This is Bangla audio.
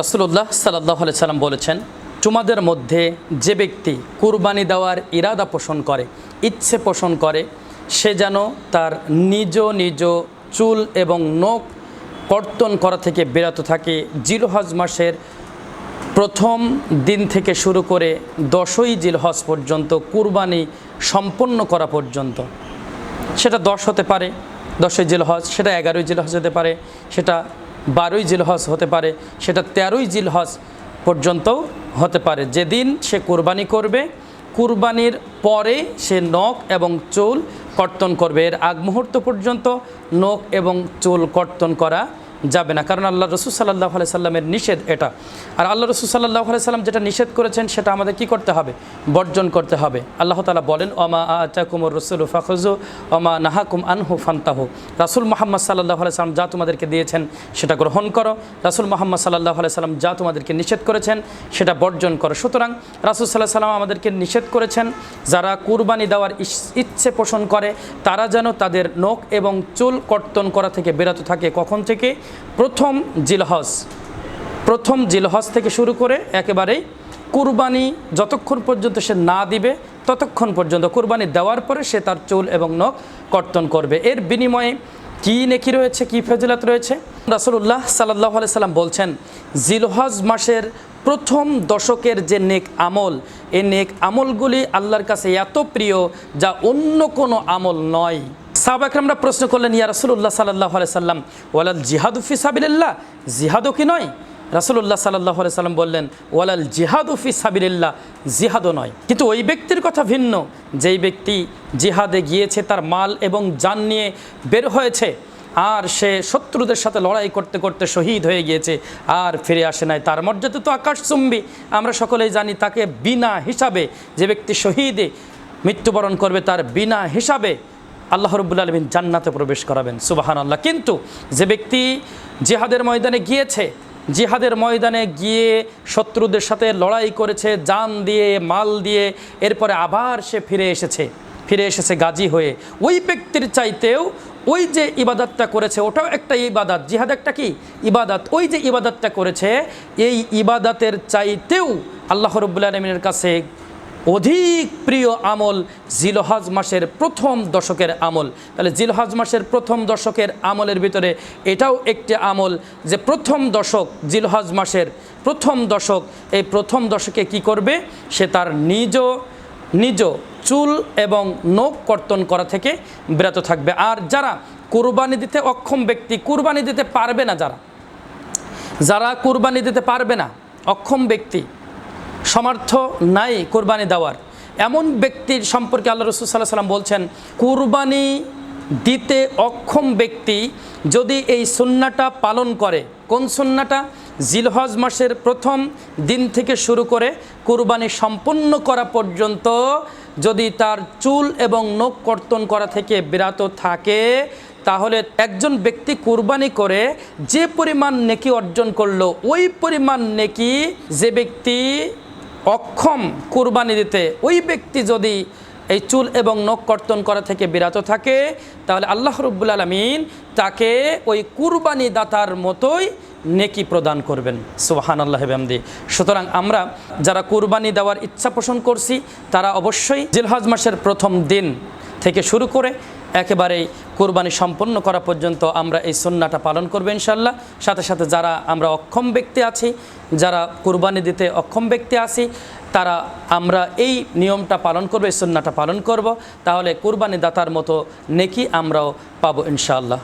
রাসুল্লাহ সাল্লাহ সাল্লাম বলেছেন, তোমাদের মধ্যে যে ব্যক্তি কুরবানি দেওয়ার ইরাদা পোষণ করে, ইচ্ছে পোষণ করে, সে যেন তার নিজ নিজ চুল এবং নখ কর্তন করা থেকে বিরত থাকে। জিলহজ মাসের প্রথম দিন থেকে শুরু করে দশই জিলহজ পর্যন্ত কুরবানি সম্পন্ন করা পর্যন্ত। সেটা দশ হতে পারে, দশই জিলহজ, সেটা এগারোই জিলহজ হতে পারে, সেটা বারোই জিলহজ হতে পারে, সেটা তেরোই জিলহজ পর্যন্তও হতে পারে। যেদিন সে কোরবানি করবে, কুরবানির পরে সে নখ এবং চুল কর্তন করবে। এর আগ মুহূর্ত পর্যন্ত নখ এবং চুল কর্তন করা যাবে না। কারণ আল্লাহ রসুল সাল্লাহ আলাই সাল্লামের নিষেধ এটা। আর আল্লাহ রসুল সাল্লাহ আলাই সাল্লাম যেটা নিষেধ করেছেন, সেটা আমাদের কি করতে হবে? বর্জন করতে হবে। আল্লাহ তালা বলেন, ওমা আচাকুমর রসুল ফাখজু ওমা নাহাকুম আনহু ফান্তাহু। রাসুল মোহাম্মদ সাল্লাহ আলাই সাল্লাম যা তোমাদেরকে দিয়েছেন, সেটা গ্রহণ করো। রাসুল মোহাম্মদ সাল্লাহ আলাই সাল্লাম যা তোমাদেরকে নিষেধ করেছেন, সেটা বর্জন করো। সুতরাং রাসুল সাল্লাহ সাল্লাম আমাদেরকে নিষেধ করেছেন, যারা কুরবানি দেওয়ার ইচ্ছে পোষণ করে, তারা যেন তাদের নখ এবং চুল কর্তন করা থেকে বিরত থাকে। কখন থেকে? প্রথম জিলহজ। প্রথম জিলহজ থেকে শুরু করে একেবারেই কুরবানি যতক্ষণ পর্যন্ত সে না দিবে, ততক্ষণ পর্যন্ত কুরবানি দেওয়ার পরে সে তার চুল এবং নখ কর্তন করবে। এর বিনিময়ে কী নেকি রয়েছে, কী ফজিলত রয়েছে? রাসুল্লাহ সাল্লাহ সাল্লাম বলছেন, জিলহজ মাসের প্রথম দশকের যে নেক আমল, এই নেক আমলগুলি আল্লাহর কাছে এত প্রিয় যা অন্য কোনো আমল নয়। সাহবাকরামরা প্রশ্ন করলেন, ইয়া রাসুল্লাহ সাল্লাহ সাল্লাম, ওয়ালাল জিহাদুফি সাবিল্লাহ জিহাদও কি নয়? রাসুল্লাহ সাল্লাহ সাল্লাম বললেন, ওয়ালাল জিহাদুফি সাবিল্লাহ জিহাদও নয়। কিন্তু ওই ব্যক্তির কথা ভিন্ন। যেই ব্যক্তি জিহাদে গিয়েছে, তার মাল এবং যান নিয়ে বের হয়েছে আর সে শত্রুদের সাথে লড়াই করতে করতে শহীদ হয়ে গিয়েছে, আর ফিরে আসে নাই। তার মর্যাদা তো আকাশচুম্বী। আমরা সকলেই জানি তাকে বিনা হিসাবে যে ব্যক্তি শহীদে মৃত্যুবরণ করবে, তার বিনা হিসাবে আল্লাহ রব্বুল আলমিন জান্নাতে প্রবেশ করাবেন। সুবাহান আল্লাহ কিন্তু যে ব্যক্তি জিহাদের ময়দানে গিয়েছে, জিহাদের ময়দানে গিয়ে শত্রুদের সাথে লড়াই করেছে, জান দিয়ে, মাল দিয়ে, এরপরে আবার সে ফিরে এসেছে। ফিরে এসেছে গাজী হয়ে। ওই ব্যক্তির চাইতেও ওই যে ইবাদতটা করেছে, ওটাও একটা ইবাদত। জিহাদ একটা কি? ইবাদত। ওই যে ইবাদতটা করেছে, এই ইবাদতের চাইতেও আল্লাহ রব্বুল আলমিনের কাছে অধিক প্রিয় আমল জিলহজ মাসের প্রথম দশকের আমল। তাহলে জিলহজ মাসের প্রথম দশকের আমলের ভিতরে এটাও একটি আমল যে প্রথম দশক, জিলহজ মাসের প্রথম দশক, এই প্রথম দশকে কি করবে? সে তার নিজ নিজ চুল এবং নখ কর্তন করা থেকে বিরত থাকবে। আর যারা কুরবানি দিতে অক্ষম ব্যক্তি, কুরবানি দিতে পারবে না যারা যারা কুরবানি দিতে পারবে না, অক্ষম ব্যক্তি, সমর্থ নাই কোরবানি দেওয়ার। এমন ব্যক্তির সম্পর্কে আল্লাহ রসুল সাল্লাহ সাল্লাম বলছেন, কুরবানি দিতে অক্ষম ব্যক্তি যদি এই সুন্নাটা পালন করে, কোন সুন্নাটা? জিলহজ মাসের প্রথম দিন থেকে শুরু করে কুরবানি সম্পন্ন করা পর্যন্ত যদি তার চুল এবং নখ কর্তন করা থেকে বিরত থাকে, তাহলে একজন ব্যক্তি কুরবানি করে যে পরিমাণ নেকি অর্জন করল, ওই পরিমাণ নেকি যে ব্যক্তি অক্ষম কুরবানি দিতে, ওই ব্যক্তি যদি এই চুল এবং নখ কর্তন করা থেকে বিরত থাকে, তাহলে আল্লাহ রব্বুল আলমিন তাকে ওই কুরবানি দাতার মতোই নেকি প্রদান করবেন। সুবাহান আল্লাহ হেবামদি সুতরাং আমরা যারা কুরবানি দেওয়ার ইচ্ছা পোষণ করছি, তারা অবশ্যই জিলহজ মাসের প্রথম দিন থেকে শুরু করে একেবারেই কোরবানি সম্পন্ন করা পর্যন্ত আমরা এই সন্নাটা পালন করব ইনশাল্লাহ সাথে সাথে যারা আমরা অক্ষম ব্যক্তি আছি, যারা কোরবানি দিতে অক্ষম ব্যক্তি আছি, তারা আমরা এই নিয়মটা পালন করব, এই সন্নাটা পালন করব। তাহলে কোরবানি দাতার মতো নেকি আমরাও পাবো ইনশাআল্লাহ।